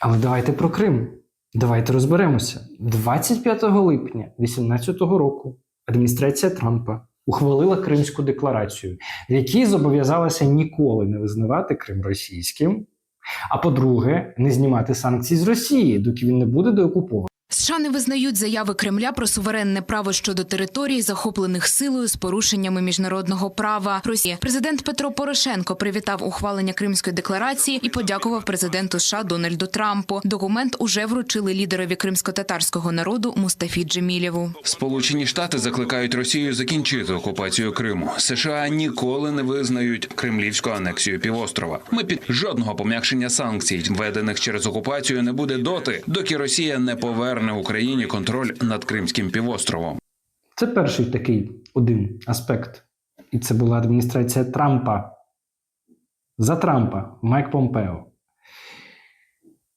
Але давайте про Крим. Давайте розберемося. 25 липня 2018 року адміністрація Трампа ухвалила Кримську декларацію, в якій зобов'язалася ніколи не визнавати Крим російським. А по-друге, не знімати санкції з Росії, доки він не буде деокупований. США не визнають заяви Кремля про суверенне право щодо територій, захоплених силою з порушеннями міжнародного права. Росія президент Петро Порошенко привітав ухвалення Кримської декларації і подякував президенту США Дональду Трампу. Документ уже вручили лідерові кримсько-татарського народу Мустафі Джемілєву. Сполучені Штати закликають Росію закінчити окупацію Криму. США ніколи не визнають кремлівську анексію півострова. Ми під жодного пом'якшення санкцій, введених через окупацію, не буде доти, доки Росія не поверне Україні контроль над Кримським півостровом. Це перший такий один аспект. І це була адміністрація Трампа. За Трампа Майк Помпео.